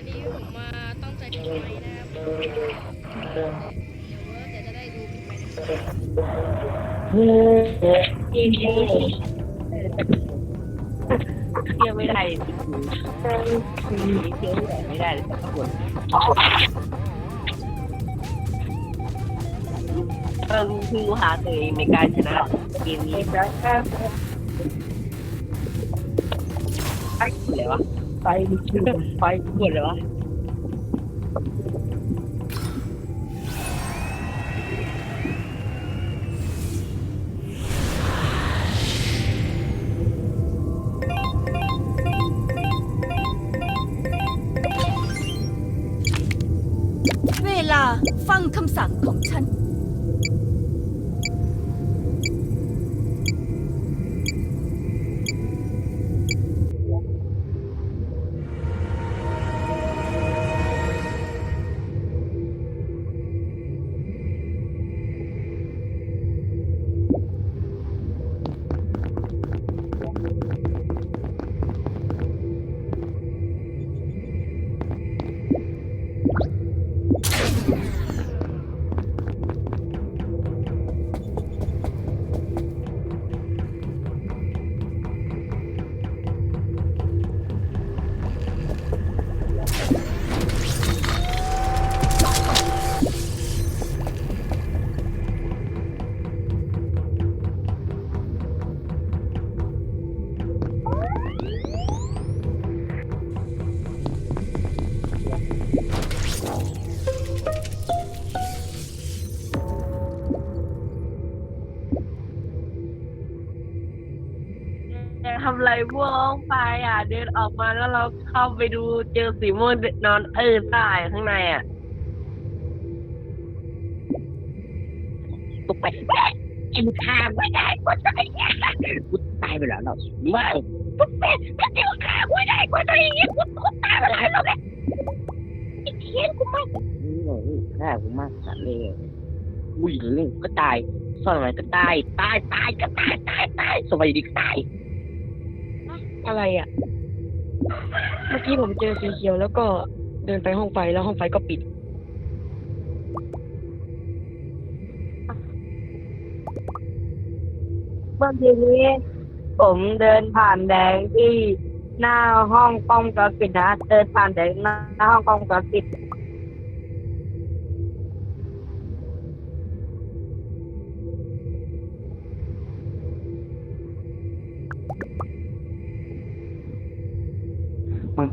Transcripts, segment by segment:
อันนี้ผมมาต้องใจปิดไมค์นะครับเดี๋ยวเดี๋ยวจะได้ดูปิดไมค์นะครับเที่ยวไม่ได้เที่ยวไม่ได้เลยสักคนเราคือหาตัวเองในการชนะเกมนี้ไอ้อะไรวะ ไฟไฟกดเลยวะเวลาฟังคำสั่งของฉัน ทำไรพวกห้องไฟอะ เดินออกมาแล้วเราเข้าไปดูเจอสีม่วงนอนเออตายข้างในอะตกไปไอ้มึงฆ่าไม่ได้กูตายกูตายไปแล้วเราไม่กูเป็นกูเดียวฆ่ากูไม่ได้กูตัวเองกูกูตายไปแล้วเราเนี่ยไอ้เทียนกูไม่ฆ่ากูมากสัตว์เลยอุ้ยเรื่อก็ตายซ่อนอะไรก็ตายตายตายก็ตายตายตายสวัสดีก็ตาย อะไรอะ เมื่อกี้ผมเจอสีเขียวแล้วก็เดินไปห้องไฟแล้วห้องไฟก็ปิด เมื่อกี้นี้ ผมเดินผ่านแดงที่หน้าห้องกล้องวงจรปิดนะ เดินผ่านแดงหน้าห้องกล้องวงจรปิด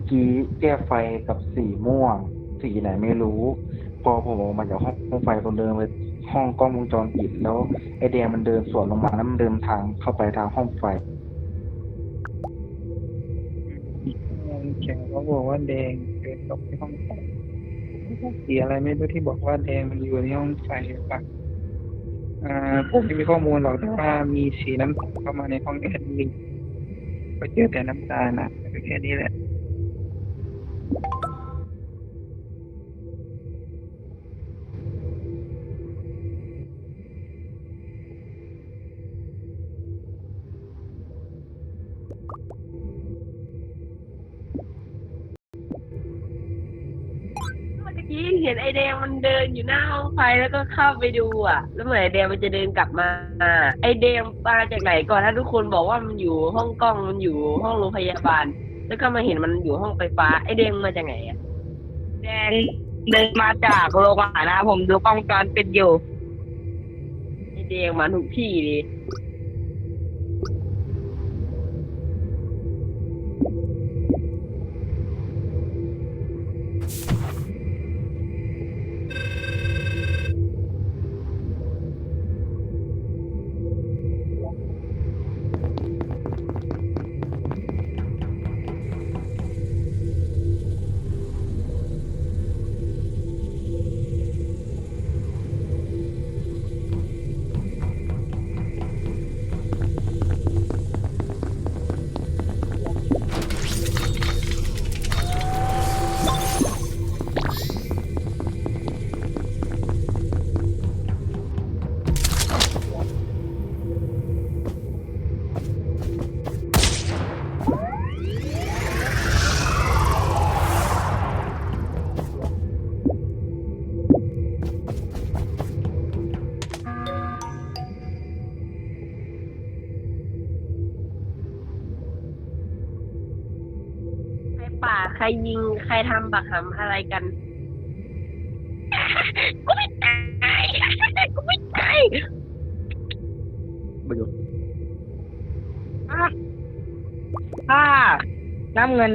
กี้แก้ไฟกับสีม่วง สีไหนไม่รู้ พอผมออกมาจากห้องห้องไฟผมเดินไปห้องกล้องวงจรปิดแล้วไอแดงมันเดินสวนลงมาแล้วมันเดินทางเข้าไปทางห้องไฟแข่งเขาบอกว่าแดงเดินตกในห้องไฟสีอะไรไม่รู้ที่บอกว่าแดงมันอยู่ในห้องไฟหรือเปล่าอ่าผมไม่มีข้อมูลหรอกแต่ว่ามีสีน้ำตาลเข้ามาในห้องแอดมินก็เจอแต่น้ำตาลนะแค่นี้แหละ กี้เห็นไอแดงมันเดินอยู่หน้าห้องไฟแล้วก็เข้าไปดูอะ แล้วเหมือนไอแดงมันจะเดินกลับมาไอแดงมาจากไหนก่อนถ้าทุกคนบอกว่ามันอยู่ห้องกล้องมันอยู่ห้องโรงพยาบาล แล้วก็มาเห็นมันอยู่ห้องไฟฟ้า ไอแดงมาจากไหนอะแดงเดินมาจากโรงอาหารนะผมดูกล้องวงจรปิดอยู่ ไอแดงมาทุกที่ดิ ยิง ใครทำบักหำอะไรกัน กูไม่ตายกูไม่ตายไปดูถ้าน้ำเงิน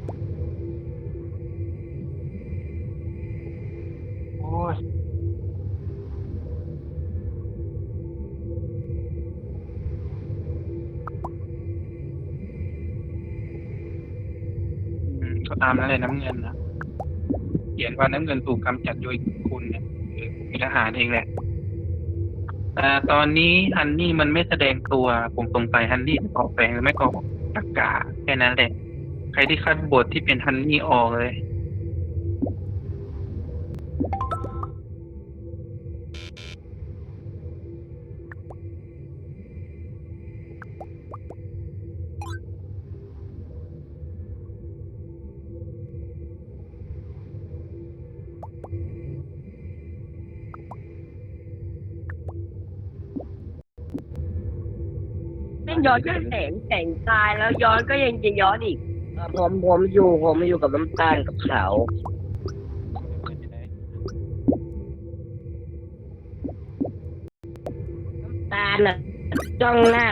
โอ้ย ตามนั้นเลยน้ำเงินนะเขียนว่าน้ำเงินถูกกำจัดโดยคุณเนี่ยหรือมีทหารเองแหละแต่ตอนนี้ฮันนี่มันไม่แสดงตัว ผมสงสัยฮันนี่จะออกแฝงหรือไม่เกาะตะกาแค่นั้นแหละ ใครที่คัดบทที่เป็นฮันนี่ออกเลย ย้อนก็แสงแสงตายแล้วย้อนก็ยังจะย้อนอีก ผมผมอยู่ผมอยู่กับน้ำตาลกับเขาน้ำตาลน่ะจ้องหน้า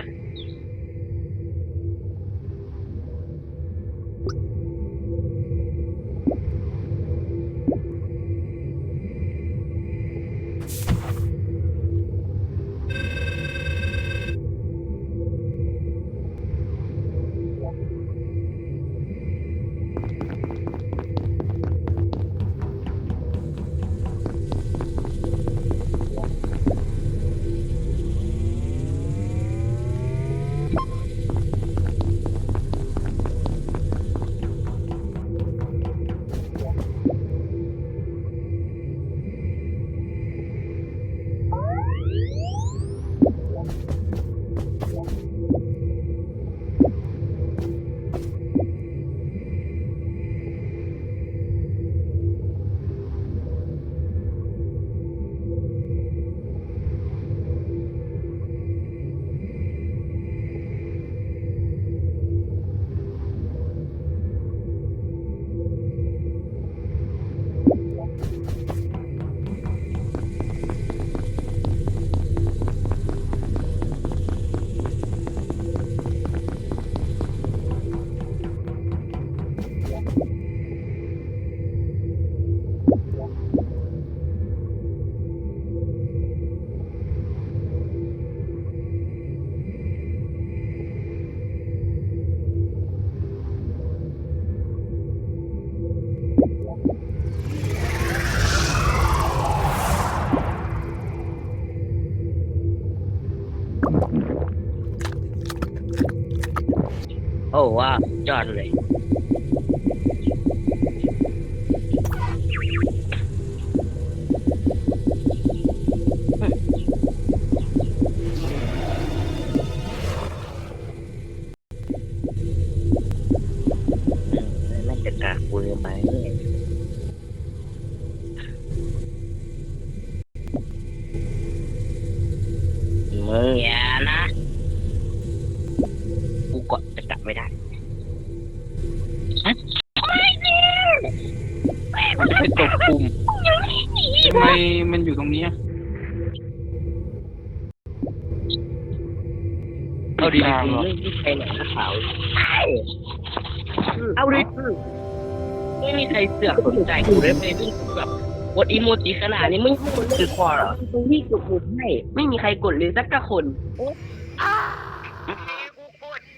โอ้ว่ายอดเลยน่าจะกาคุยไหมมึงอย่านะ มมันอยู่ตรงนี้อะเอาดีๆไม่มีใครไหนนะเขาเอาดิไม่มีใครเสือกสนใจกูเลยไปวิ่งแบบกดอีโมจิขนาดนี้มึงคือพอเหรอตรงที่กดปุ่มให้ ไม่มีใครกดเลยสักกะคน